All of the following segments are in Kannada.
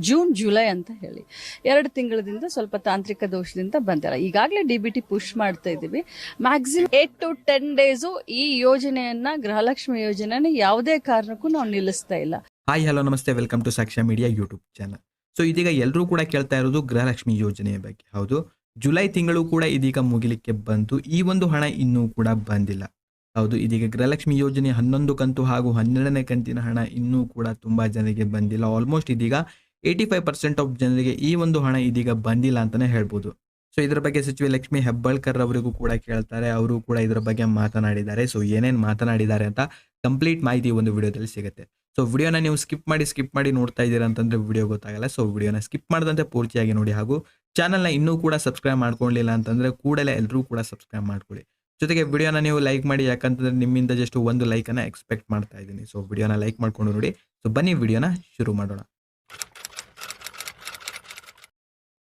ಜೂನ್, ಜುಲೈ ಅಂತ ಹೇಳಿ. ಎರಡು ತಿಂಗಳದಿಂದ ಸ್ವಲ್ಪ ತಾಂತ್ರಿಕ ದೋಷದಿಂದ ಬಂದಿಲ್ಲ ಈಗಾಗಲೇ ಡಿ ಬಿ ಟಿ ಪುಷ್ ಮಾಡ್ತಾ ಇದ್ದೀವಿ. Maximum eight to ten days ಈ ಯೋಜನೆಯನ್ನ, ಗೃಹಲಕ್ಷ್ಮಿ ಯೋಜನೆನ ಯಾವುದೇ ಕಾರಣಕ್ಕೂ ನಾವು ನಿಲ್ಲಿಸ್ತಾ ಇಲ್ಲ. ಹಾಯ್ ಹಲೋ ನಮಸ್ತೆ. Welcome to Sakshya media YouTube channel so ಇದೀಗ ಎಲ್ಲರೂ ಕೂಡ ಕೇಳ್ತಾ ಇರೋದು ಗೃಹಲಕ್ಷ್ಮಿ ಯೋಜನೆಯ ಬಗ್ಗೆ. ಹೌದು. ಜುಲೈ ತಿಂಗಳು ಕೂಡ ಇದೀಗ ಮುಗಿಲಿಕ್ಕೆ ಬಂತು. ಈ ಒಂದು ಹಣ ಇನ್ನೂ ಕೂಡ ಬಂದಿಲ್ಲ. ಹೌದು. ಇದೀಗ ಗೃಹಲಕ್ಷ್ಮಿ ಯೋಜನೆ ಹನ್ನೊಂದು ಕಂತು ಹಾಗೂ ಹನ್ನೆರಡನೇ ಕಂತಿನ ಹಣ ಇನ್ನೂ ಕೂಡ ತುಂಬಾ ಜನರಿಗೆ ಬಂದಿಲ್ಲ. ಆಲ್ಮೋಸ್ಟ್ ಇದೀಗ ಏಯ್ಟಿ ಫೈವ್ ಪರ್ಸೆಂಟ್ ಆಫ್ ಜನರಿಗೆ ಈ ಒಂದು ಹಣ ಇದೀಗ ಬಂದಿಲ್ಲ ಅಂತಾನೆ ಹೇಳ್ಬೋದು. ಸೊ ಇದರ ಬಗ್ಗೆ ಸಚಿವೆ ಲಕ್ಷ್ಮಿ ಹೆಬ್ಬಾಳ್ಕರ್ ಅವರಿಗೂ ಕೂಡ ಕೇಳ್ತಾರೆ, ಅವರು ಕೂಡ ಇದರ ಬಗ್ಗೆ ಮಾತನಾಡಿದ್ದಾರೆ. ಸೊ ಏನೇನು ಮಾತನಾಡಿದ್ದಾರೆ ಅಂತ ಕಂಪ್ಲೀಟ್ ಮಾಹಿತಿ ಒಂದು ವಿಡಿಯೋದಲ್ಲಿ ಸಿಗುತ್ತೆ. ಸೊ ವಿಡಿಯೋನ ನೀವು ಸ್ಕಿಪ್ ಮಾಡಿ ಸ್ಕಿಪ್ ಮಾಡಿ ನೋಡ್ತಾ ಇದ್ದೀರಾ ಅಂತಂದ್ರೆ ವಿಡಿಯೋ ಗೊತ್ತಾಗಲ್ಲ. ಸೊ ವಿಡಿಯೋನ ಸ್ಕಿಪ್ ಮಾಡದಂತೆ ಪೂರ್ತಿಯಾಗಿ ನೋಡಿ ಹಾಗೂ ಚಾನಲ್ನ ಇನ್ನೂ ಕೂಡ ಸಬ್ಸ್ಕ್ರೈಬ್ ಮಾಡ್ಕೊಳ್ಳಿಲ್ಲ ಅಂತಂದ್ರೆ ಕೂಡಲೇ ಎಲ್ಲರೂ ಕೂಡ ಸಬ್ಸ್ಕ್ರೈಬ್ ಮಾಡ್ಕೊಳ್ಳಿ. ಜೊತೆಗೆ ವಿಡಿಯೋನ ನೀವು ಲೈಕ್ ಮಾಡಿ, ಯಾಕಂತಂದ್ರೆ ನಿಮ್ಮಿಂದ ಜಸ್ಟ್ ಒಂದು ಲೈಕನ್ನು ಎಕ್ಸ್ಪೆಕ್ಟ್ ಮಾಡ್ತಾ ಇದ್ದೀನಿ. ಸೊ ವಿಡಿಯೋನ ಲೈಕ್ ಮಾಡ್ಕೊಂಡು ನೋಡಿ. ಸೊ ಬನ್ನಿ, ವಿಡಿಯೋನ ಶುರು ಮಾಡೋಣ.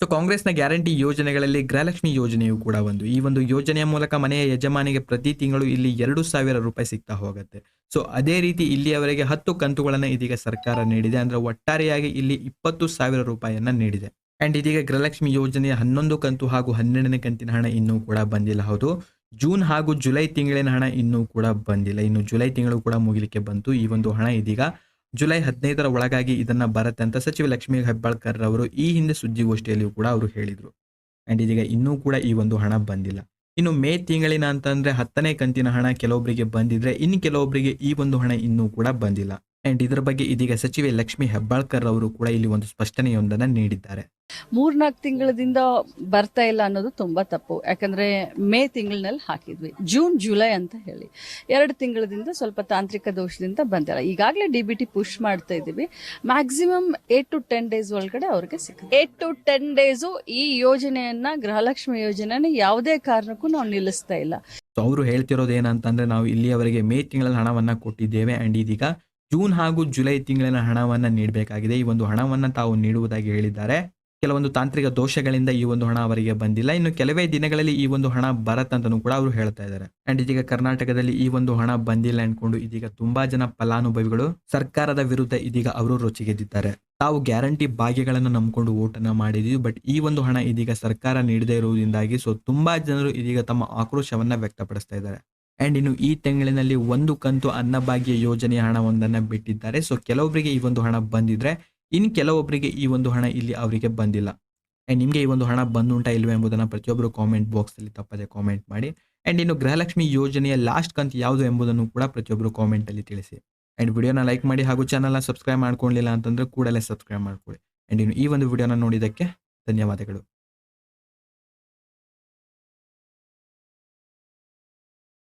ಸೊ ಕಾಂಗ್ರೆಸ್ನ ಗ್ಯಾರಂಟಿ ಯೋಜನೆಗಳಲ್ಲಿ ಗೃಹಲಕ್ಷ್ಮಿ ಯೋಜನೆಯು ಕೂಡ ಒಂದು. ಈ ಒಂದು ಯೋಜನೆಯ ಮೂಲಕ ಮನೆಯ ಯಜಮಾನಿಗೆ ಪ್ರತಿ ತಿಂಗಳು ಇಲ್ಲಿ ಎರಡು ಸಾವಿರ ರೂಪಾಯಿ ಸಿಗ್ತಾ ಹೋಗುತ್ತೆ. ಸೊ ಅದೇ ರೀತಿ ಇಲ್ಲಿಯವರೆಗೆ ಹತ್ತು ಕಂತುಗಳನ್ನು ಇದೀಗ ಸರ್ಕಾರ ನೀಡಿದೆ. ಅಂದ್ರೆ ಒಟ್ಟಾರೆಯಾಗಿ ಇಲ್ಲಿ ಇಪ್ಪತ್ತು ಸಾವಿರ ರೂಪಾಯಿಯನ್ನ ನೀಡಿದೆ. ಅಂಡ್ ಇದೀಗ ಗೃಹಲಕ್ಷ್ಮಿ ಯೋಜನೆಯ ಹನ್ನೊಂದು ಕಂತು ಹಾಗೂ ಹನ್ನೆರಡನೇ ಕಂತಿನ ಹಣ ಇನ್ನೂ ಕೂಡ ಬಂದಿಲ್ಲ. ಹೌದು. ಜೂನ್ ಹಾಗೂ ಜುಲೈ ತಿಂಗಳಿನ ಹಣ ಇನ್ನೂ ಕೂಡ ಬಂದಿಲ್ಲ. ಇನ್ನು ಜುಲೈ ತಿಂಗಳು ಕೂಡ ಮುಗಿಲಿಕ್ಕೆ ಬಂತು. ಈ ಒಂದು ಹಣ ಇದೀಗ ಜುಲೈ ಹದಿನೈದರ ಒಳಗಾಗಿ ಇದನ್ನ ಬರುತ್ತೆ ಅಂತ ಸಚಿವ ಲಕ್ಷ್ಮೀ ಹೆಬ್ಬಾಳ್ಕರ್ ಅವರು ಈ ಹಿಂದೆ ಸುದ್ದಿಗೋಷ್ಠಿಯಲ್ಲಿಯೂ ಕೂಡ ಅವರು ಹೇಳಿದರು. ಅಂಡ್ ಇದೀಗ ಇನ್ನೂ ಕೂಡ ಈ ಒಂದು ಹಣ ಬಂದಿಲ್ಲ. ಇನ್ನು ಮೇ ತಿಂಗಳಿನ ಅಂತಂದ್ರೆ ಹತ್ತನೇ ಕಂತಿನ ಹಣ ಕೆಲವೊಬ್ಬರಿಗೆ ಬಂದಿದ್ರೆ ಇನ್ನು ಕೆಲವೊಬ್ಬರಿಗೆ ಈ ಒಂದು ಹಣ ಇನ್ನೂ ಕೂಡ ಬಂದಿಲ್ಲ. ಅಂಡ್ ಇದರ ಬಗ್ಗೆ ಇದೀಗ ಸಚಿವೆ ಲಕ್ಷ್ಮಿ ಹೆಬ್ಬಾಳ್ಕರ್ ಅವರು ಕೂಡ ಇಲ್ಲಿ ಒಂದು ಸ್ಪಷ್ಟನೆಯೊಂದನ್ನು ನೀಡಿದ್ದಾರೆ. ಮೂರ್ನಾಲ್ಕು ತಿಂಗಳದಿಂದ ಬರ್ತಾ ಇಲ್ಲ ಅನ್ನೋದು ತುಂಬಾ ತಪ್ಪು. ಯಾಕಂದ್ರೆ ಮೇ ತಿಂಗಳಿನಲ್ಲಿ ಹಾಕಿದ್ವಿ. ಜೂನ್ ಜುಲೈ ಅಂತ ಹೇಳಿ. ಎರಡು ತಿಂಗಳದಿಂದ ಸ್ವಲ್ಪ ತಾಂತ್ರಿಕ ದೋಷದಿಂದ ಬಂದಿಲ್ಲ ಈಗಾಗಲೇ ಡಿ ಬಿ ಟಿ ಪುಷ್ ಮಾಡ್ತಾ ಇದ್ದೀವಿ. Maximum eight to ten days ಒಳಗಡೆ ಅವ್ರಿಗೆ ಸಿಕ್ಕ ಏಟ್ ಟು ಟೆನ್ ಡೇಸು ಈ ಯೋಜನೆಯನ್ನ ಗೃಹಲಕ್ಷ್ಮಿ ಯೋಜನೆನ ಯಾವುದೇ ಕಾರಣಕ್ಕೂ ನಾವು ನಿಲ್ಲಿಸ್ತಾ ಇಲ್ಲ. ಸೊ ಅವರು ಹೇಳ್ತಿರೋದು ಏನಂತಂದ್ರೆ ನಾವು ಇಲ್ಲಿಯವರೆಗೆ ಮೇ ತಿಂಗಳಲ್ಲಿ ಹಣವನ್ನ ಕೊಟ್ಟಿದ್ದೇವೆ. ಅಂಡ್ ಇದೀಗ ಜೂನ್ ಹಾಗೂ ಜುಲೈ ತಿಂಗಳಿನ ಹಣವನ್ನ ನೀಡಬೇಕಾಗಿದೆ. ಈ ಒಂದು ಹಣವನ್ನ ತಾವು ನೀಡುವುದಾಗಿ ಹೇಳಿದ್ದಾರೆ. ಕೆಲವೊಂದು ತಾಂತ್ರಿಕ ದೋಷಗಳಿಂದ ಈ ಒಂದು ಹಣ ಅವರಿಗೆ ಬಂದಿಲ್ಲ. ಇನ್ನು ಕೆಲವೇ ದಿನಗಳಲ್ಲಿ ಈ ಒಂದು ಹಣ ಬರತ್ತಂತನೂ ಕೂಡ ಅವರು ಹೇಳ್ತಾ ಇದ್ದಾರೆ. ಅಂಡ್ ಇದೀಗ ಕರ್ನಾಟಕದಲ್ಲಿ ಈ ಒಂದು ಹಣ ಬಂದಿಲ್ಲ ಅನ್ಕೊಂಡು ಇದೀಗ ತುಂಬಾ ಜನ ಫಲಾನುಭವಿಗಳು ಸರ್ಕಾರದ ವಿರುದ್ಧ ಇದೀಗ ಅವರು ರೊಚ್ಚಿಗೆದ್ದಿದ್ದಾರೆ. ತಾವು ಗ್ಯಾರಂಟಿ ಭಾಗ್ಯಗಳನ್ನು ನಂಬಿಕೊಂಡು ಓಟನ್ನು ಮಾಡಿದೀವಿ. ಬಟ್ ಈ ಒಂದು ಹಣ ಇದೀಗ ಸರ್ಕಾರ ನೀಡದೇ ಇರುವುದರಿಂದಾಗಿ ಸೊ ತುಂಬಾ ಜನರು ಇದೀಗ ತಮ್ಮ ಆಕ್ರೋಶವನ್ನ ವ್ಯಕ್ತಪಡಿಸ್ತಾ ಇದ್ದಾರೆ. ಅಂಡ್ ಇನ್ನು ಈ ತಿಂಗಳಿನಲ್ಲಿ ಒಂದು ಕಂತು ಅನ್ನಭಾಗ್ಯ ಯೋಜನೆಯ ಹಣವೊಂದನ್ನು ಬಿಟ್ಟಿದ್ದಾರೆ. ಸೊ ಕೆಲವೊಬ್ಬರಿಗೆ ಈ ಒಂದು ಹಣ ಬಂದಿದ್ರೆ ಇನ್ನು ಕೆಲವೊಬ್ಬರಿಗೆ ಈ ಒಂದು ಹಣ ಇಲ್ಲಿ ಅವರಿಗೆ ಬಂದಿಲ್ಲ. ಆ್ಯಂಡ್ ನಿಮಗೆ ಈ ಒಂದು ಹಣ ಬಂದುಂಟಾ ಇಲ್ವೇ ಎಂಬುದನ್ನು ಪ್ರತಿಯೊಬ್ಬರು ಕಾಮೆಂಟ್ ಬಾಕ್ಸಲ್ಲಿ ತಪ್ಪದೆ ಕಾಮೆಂಟ್ ಮಾಡಿ. ಆ್ಯಂಡ್ ಇನ್ನು ಗೃಹಲಕ್ಷ್ಮಿ ಯೋಜನೆಯ ಲಾಸ್ಟ್ ಕಂತು ಯಾವುದು ಎಂಬುದನ್ನು ಕೂಡ ಪ್ರತಿಯೊಬ್ಬರು ಕಾಮೆಂಟಲ್ಲಿ ತಿಳಿಸಿ. ಆ್ಯಂಡ್ ವಿಡಿಯೋನ ಲೈಕ್ ಮಾಡಿ ಹಾಗೂ ಚಾನಲ್ನ ಸಬ್ಸ್ಕ್ರೈಬ್ ಮಾಡ್ಕೊಳ್ಳಿಲ್ಲ ಅಂತಂದರೆ ಕೂಡಲೇ ಸಬ್ಸ್ಕ್ರೈಬ್ ಮಾಡ್ಕೊಳ್ಳಿ. ಆ್ಯಂಡ್ ಇನ್ನು ಈ ಒಂದು ವಿಡಿಯೋನ ನೋಡಿದ್ದಕ್ಕೆ ಧನ್ಯವಾದಗಳು.